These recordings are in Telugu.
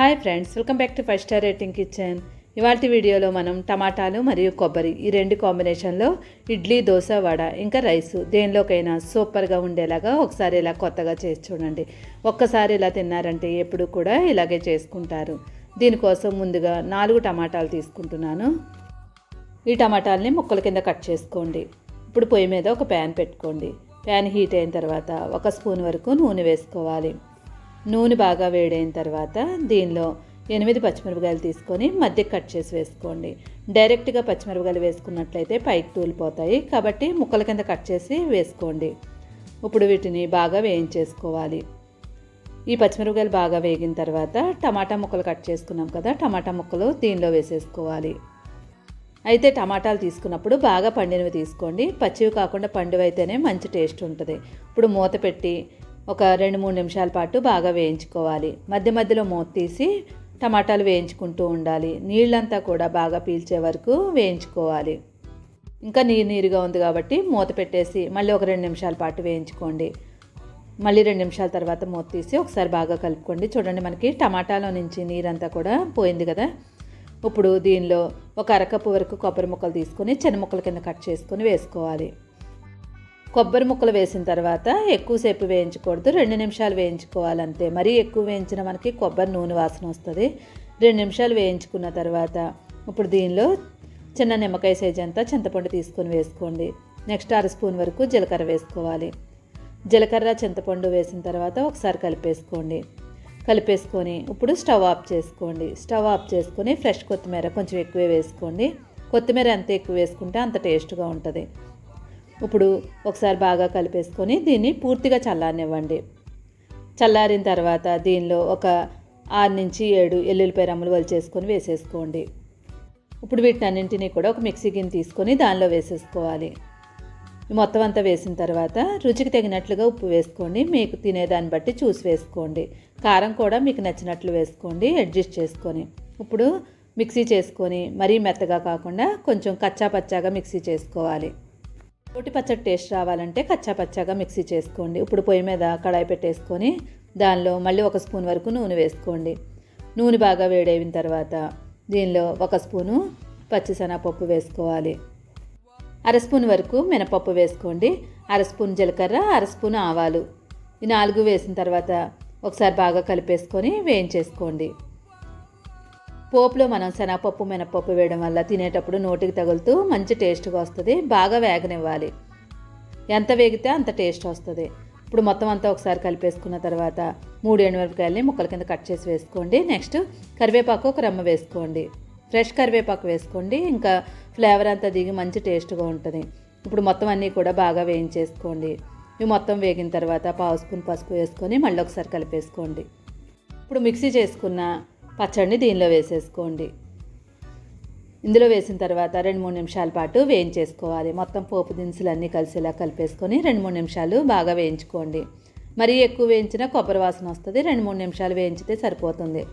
Hi friends welcome back to five star rating kitchen. ఇవాళ వీడియోలో మనం టమాటాలు మరియు కొబ్బరి ఈ రెండు కాంబినేషన్లో ఇడ్లీ దోశ వడ ఇంకా రైస్ దేనిలోకైనా సూపర్గా ఉండేలాగా ఒకసారి ఇలా కొత్తగా చేసి చూడండి. ఒక్కసారి ఇలా తిన్నారంటే ఎప్పుడు కూడా ఇలాగే చేసుకుంటారు. దీనికోసం ముందుగా నాలుగు టమాటాలు తీసుకుంటున్నాను. ఈ టమాటాలని ముక్కల కింద కట్ చేసుకోండి. ఇప్పుడు పొయ్యి మీద ఒక ప్యాన్ పెట్టుకోండి. ప్యాన్ హీట్ అయిన తర్వాత ఒక స్పూన్ వరకు నూనె వేసుకోవాలి. నూనె బాగా వేడైన తర్వాత దీనిలో ఎనిమిది పచ్చిమిరపకాయలు తీసుకొని మధ్య కట్ చేసి వేసుకోండి. డైరెక్ట్గా పచ్చిమిరపకాయలు వేసుకున్నట్లయితే పైకి తూలిపోతాయి. కాబట్టి ముక్కల కింద కట్ చేసి వేసుకోండి. ఇప్పుడు వీటిని బాగా వేయించేసుకోవాలి. ఈ పచ్చిమిరపకాయలు బాగా వేగిన తర్వాత టమాటా ముక్కలు కట్ చేసుకున్నాం కదా టమాటా ముక్కలు దీనిలో వేసేసుకోవాలి. అయితే టమాటాలు తీసుకున్నప్పుడు బాగా పండినవి తీసుకోండి. పచ్చివి కాకుండా పండువి అయితేనే మంచి టేస్ట్ ఉంటుంది. ఇప్పుడు మూత పెట్టి ఒక రెండు మూడు నిమిషాల పాటు బాగా వేయించుకోవాలి. మధ్య మధ్యలో మూత తీసి టమాటాలు వేయించుకుంటూ ఉండాలి. నీళ్ళంతా కూడా బాగా పీల్చే వరకు వేయించుకోవాలి. ఇంకా నీరు నీరుగా ఉంది కాబట్టి మూత పెట్టేసి మళ్ళీ ఒక రెండు నిమిషాల పాటు వేయించుకోండి. మళ్ళీ రెండు నిమిషాల తర్వాత మూత తీసి ఒకసారి బాగా కలుపుకోండి. చూడండి మనకి టమాటాలో నుంచి నీరంతా కూడా పోయింది కదా. ఇప్పుడు దీనిలో ఒక అరకప్పు వరకు కొబ్బరి ముక్కలు తీసుకొని చిన్న ముక్కల కింద కట్ చేసుకొని వేసుకోవాలి. కొబ్బరి ముక్కలు వేసిన తర్వాత ఎక్కువసేపు వేయించకూడదు. రెండు నిమిషాలు వేయించుకోవాలంతే. మరీ ఎక్కువ వేయించిన మనకి కొబ్బరి నూనె వాసన వస్తుంది. రెండు నిమిషాలు వేయించుకున్న తర్వాత ఇప్పుడు దీనిలో చిన్న నిమ్మకాయ సైజ్ అంతా చింతపండు తీసుకొని వేసుకోండి. నెక్స్ట్ అర స్పూన్ వరకు జీలకర్ర వేసుకోవాలి. జీలకర్ర చింతపండు వేసిన తర్వాత ఒకసారి కలిపేసుకోండి. కలిపేసుకొని ఇప్పుడు స్టవ్ ఆఫ్ చేసుకోండి. స్టవ్ ఆఫ్ చేసుకొని ఫ్రెష్ కొత్తిమీర కొంచెం ఎక్కువే వేసుకోండి. కొత్తిమీర ఎంత ఎక్కువ వేసుకుంటే అంత టేస్ట్గా ఉంటుంది. ఇప్పుడు ఒకసారి బాగా కలిపేసుకొని దీన్ని పూర్తిగా చల్లారనివ్వండి. చల్లారిన తర్వాత దీనిలో ఒక ఆరు నుంచి ఏడు ఎల్లుల్లిపాయ రమ్ములు వలిచేసుకొని వేసేసుకోండి. ఇప్పుడు వీటినన్నింటినీ కూడా ఒక మిక్సీ గిన్నె తీసుకొని దానిలో వేసేసుకోవాలి. మొత్తం అంతా వేసిన తర్వాత రుచికి తగినట్లుగా ఉప్పు వేసుకోండి. మీకు తినేదాన్ని బట్టి చూసి వేసుకోండి. కారం కూడా మీకు నచ్చినట్లు వేసుకోండి. అడ్జస్ట్ చేసుకొని ఇప్పుడు మిక్సీ చేసుకొని మరీ మెత్తగా కాకుండా కొంచెం కచ్చా పచ్చాగా మిక్సీ చేసుకోవాలి. రోటి పచ్చడి టేస్ట్ రావాలంటే కచ్చా పచ్చాగా మిక్సీ చేసుకోండి. ఇప్పుడు పొయ్యి మీద కడాయి పెట్టేసుకొని దానిలో మళ్ళీ ఒక స్పూన్ వరకు నూనె వేసుకోండి. నూనె బాగా వేడైన తర్వాత దీనిలో ఒక స్పూను పచ్చిసెనగపప్పు వేసుకోవాలి. అర స్పూన్ వరకు మినపప్పు వేసుకోండి. అర స్పూన్ జీలకర్ర అర స్పూన్ ఆవాలు. ఈ నాలుగు వేసిన తర్వాత ఒకసారి బాగా కలిపేసుకొని వేయించేసుకోండి. పోపులో మనం శనగపప్పు మినపప్పు వేయడం వల్ల తినేటప్పుడు నోటికి తగులుతూ మంచి టేస్ట్గా వస్తుంది. బాగా వేగనివ్వాలి. ఎంత వేగితే అంత టేస్ట్ వస్తుంది. ఇప్పుడు మొత్తం అంతా ఒకసారి కలిపేసుకున్న తర్వాత మూడు ఎండుమిరపకాయలని ముక్కల కింద కట్ చేసి వేసుకోండి. నెక్స్ట్ కరివేపాకు ఒక రమ్మ వేసుకోండి. ఫ్రెష్ కరివేపాకు వేసుకోండి. ఇంకా ఫ్లేవర్ అంతా దిగి మంచి టేస్ట్గా ఉంటుంది. ఇప్పుడు మొత్తం అన్నీ కూడా బాగా వేయించేసుకోండి. ఇవి మొత్తం వేగిన తర్వాత పావు స్పూన్ పసుపు వేసుకొని మళ్ళీ ఒకసారి కలిపేసుకోండి. ఇప్పుడు మిక్సీ చేసుకున్న పచ్చడిని దీనిలో వేసేసుకోండి. ఇందులో వేసిన తర్వాత రెండు మూడు నిమిషాల పాటు వేయించేసుకోవాలి. మొత్తం పోపు దినుసులు అన్నీ కలిసేలా కలిపేసుకొని రెండు మూడు నిమిషాలు బాగా వేయించుకోండి. మరీ ఎక్కువ వేయించినా కొబ్బరి వాసన వస్తుంది. రెండు మూడు నిమిషాలు వేయించితే సరిపోతుంది.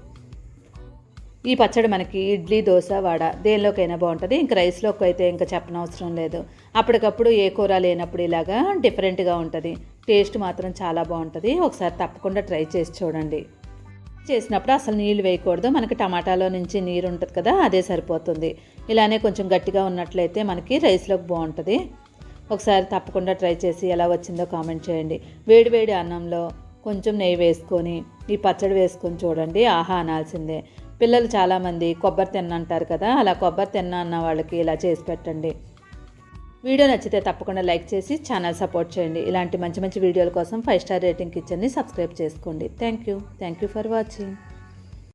ఈ పచ్చడి మనకి ఇడ్లీ దోశ వడ దేనిలోకైనా బాగుంటుంది. ఇంకా రైస్లోకి అయితే ఇంకా చెప్పనవసరం లేదు. అప్పటికప్పుడు ఏ కూర లేనప్పుడు ఇలాగా డిఫరెంట్గా ఉంటుంది. టేస్ట్ మాత్రం చాలా బాగుంటుంది. ఒకసారి తప్పకుండా ట్రై చేసి చూడండి. చేసినప్పుడు అసలు నీళ్ళు వేయకూడదు. మనకి టమాటాలో నుంచి నీరు ఉంటుంది కదా అదే సరిపోతుంది. ఇలానే కొంచెం గట్టిగా ఉన్నట్లయితే మనకి రైస్లోకి బాగుంటుంది. ఒకసారి తప్పకుండా ట్రై చేసి ఎలా వచ్చిందో కామెంట్ చేయండి. వేడివేడి అన్నంలో కొంచెం నెయ్యి వేసుకొని ఈ పచ్చడి వేసుకొని చూడండి ఆహా అనాల్సిందే. పిల్లలు చాలామంది కొబ్బరి తిన్నంటారు కదా అలా కొబ్బరి తిన్న అన్న వాళ్ళకి ఇలా చేసి పెట్టండి. వీడియో నచ్చితే తప్పకుండా లైక్ చేసి ఛానల్ సపోర్ట్ చేయండి. ఇలాంటి మంచి మంచి వీడియోల కోసం ఫైవ్ స్టార్ రేటింగ్ కిచెన్ని సబ్స్క్రైబ్ చేసుకోండి. Thank you thank you for watching.